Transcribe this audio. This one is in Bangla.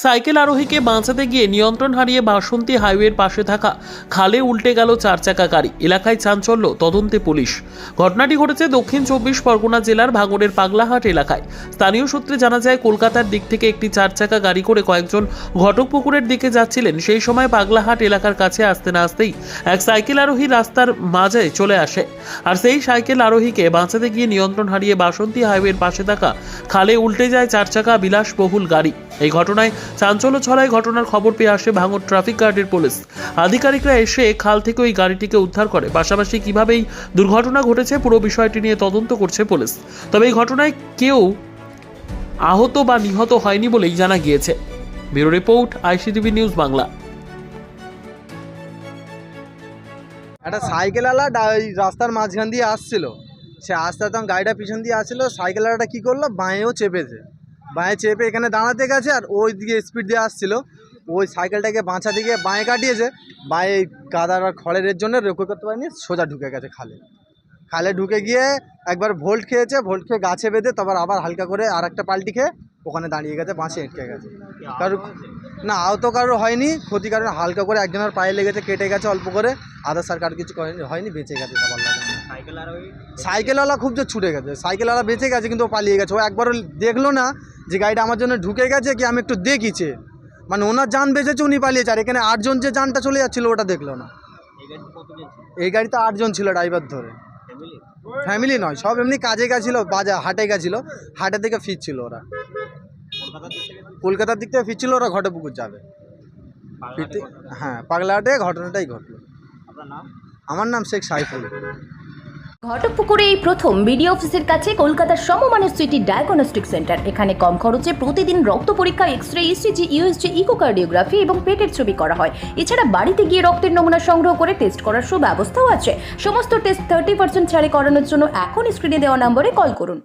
সাইকেল আরোহীকে বাঁচাতে গিয়ে নিয়ন্ত্রণ হারিয়ে বাসন্তী হাইওয়ের পাশে থাকা খালে উল্টে গেল চার চাকা গাড়ি। এলাকায় চাঞ্চল্য, তদন্তে পুলিশ। ঘটনাটি ঘটেছে দক্ষিণ চব্বিশ পরগনা জেলার ভাঙড়ের পাগলাহাট এলাকায়। স্থানীয় সূত্রে জানা যায়, কলকাতার দিক থেকে একটি চার চাকা গাড়ি করে কয়েকজন ঘটকপুকুরের দিকে যাচ্ছিলেন। সেই সময় পাগলাহাট এলাকার কাছে আসতে না আসতেই এক সাইকেল আরোহী রাস্তার মাঝে চলে আসে। আর সেই সাইকেল আরোহীকে বাঁচাতে গিয়ে নিয়ন্ত্রণ হারিয়ে বাসন্তী হাইওয়ের পাশে থাকা খালে উল্টে যায় চার চাকা বিলাসবহুল গাড়ি। এই ঘটনায় চাঞ্চল্য ছড়ায় ঘটনার খবর পেয়ে আসে ভাঙড় ট্রাফিক গার্ডের পুলিশ। আধিকারিকরা এসে খাল থেকে ওই গাড়িটিকে উদ্ধার করে। পাশাপাশি কীভাবে এই দুর্ঘটনা ঘটেছে পুরো বিষয়টি নিয়ে তদন্ত করছে পুলিশ। তবে এই ঘটনায় কেউ আহত বা নিহত হয়নি বলেই জানা গিয়েছে। Bureau report, ICTV news Bangla. একটা সাইকেলওয়ালা রাস্তার মাঝখান দিয়ে আসছিল। সে আস্তে আস্তে গাড়িটা পিছন দিয়ে আসছিল সাইকেলওয়ালাটা কী করল? বাঁয়েও চেপেছে। বাঁয়ে চেপে এখানে দাঁড়াতে গেছে আর ওই দিকে স্পিড দিয়ে আসছিল। ওই সাইকেলটাকে বাঁচাতে দিকে বাঁয়ে কাটিয়েছে। বাঁয়ে কাদার আর খড়ের জন্য রোকে করতে পারেনি সোজা ঢুকে গেছে খালে। খালে ঢুকে গিয়ে একবার ভোল্ট খেয়েছে ভোল্ট খেয়ে গাছে বেঁধে তারপর আবার হালকা করে আর একটা পাল্টি খেয়ে ওখানে দাঁড়িয়ে গেছে বাঁশে আটকে গেছে। কারও না আহত কারোর হয়নি ক্ষতি কারণ হালকা করে একজনের পায়ে লেগেছে কেটে গেছে অল্প করে। আদার্স আর কারও কিছু হয়নি বেঁচে গেছে সবার লাগে সাইকেলওয়ালা খুব যে ছুটে গেছে সাইকেলওয়ালা বেঁচে গেছে কিন্তু ও পালিয়ে গেছে। ও একবারও দেখল না যে গাড়িটা আমার জন্য ঢুকে গেছে কি আমি একটু দেখিছে। মানে ওনার যান বেঁচেছে উনি পালিয়েছে। আর এখানে আটজন যে যানটা চলে যাচ্ছিল ওটা দেখল না। এই গাড়িতে আটজন ছিল ড্রাইভার ধরে। ফ্যামিলি নয় সব এমনি কাজে গেছিল বাজার হাটে গেছিল হাটে থেকে ফিরছিল ওরা। কলকাতার দিক থেকে ফিরছিল ওরা ঘটপুকুর যাবে। ফিরতে হ্যাঁ পাগলাহাটে ঘটনাটাই ঘটলো। আমার নাম শেখ সাইফুল। ঘটকপুকুরে এই প্রথম বিডিও অফিসের কাছে কলকাতার সমমানের সিটি ডায়াগনস্টিক সেন্টার। এখানে কম খরচে প্রতিদিন রক্ত পরীক্ষা X ray ECG USG echocardiography এবং পেটের ছবি করা হয়। এছাড়া বাড়িতে গিয়ে রক্তের নমুনা সংগ্রহ করে টেস্ট করার সুব্যবস্থাও আছে। সমস্ত টেস্ট থার্টি পার্সেন্ট ছাড়ে করানোর জন্য এখন স্ক্রিনে দেওয়া নম্বরে কল করুন।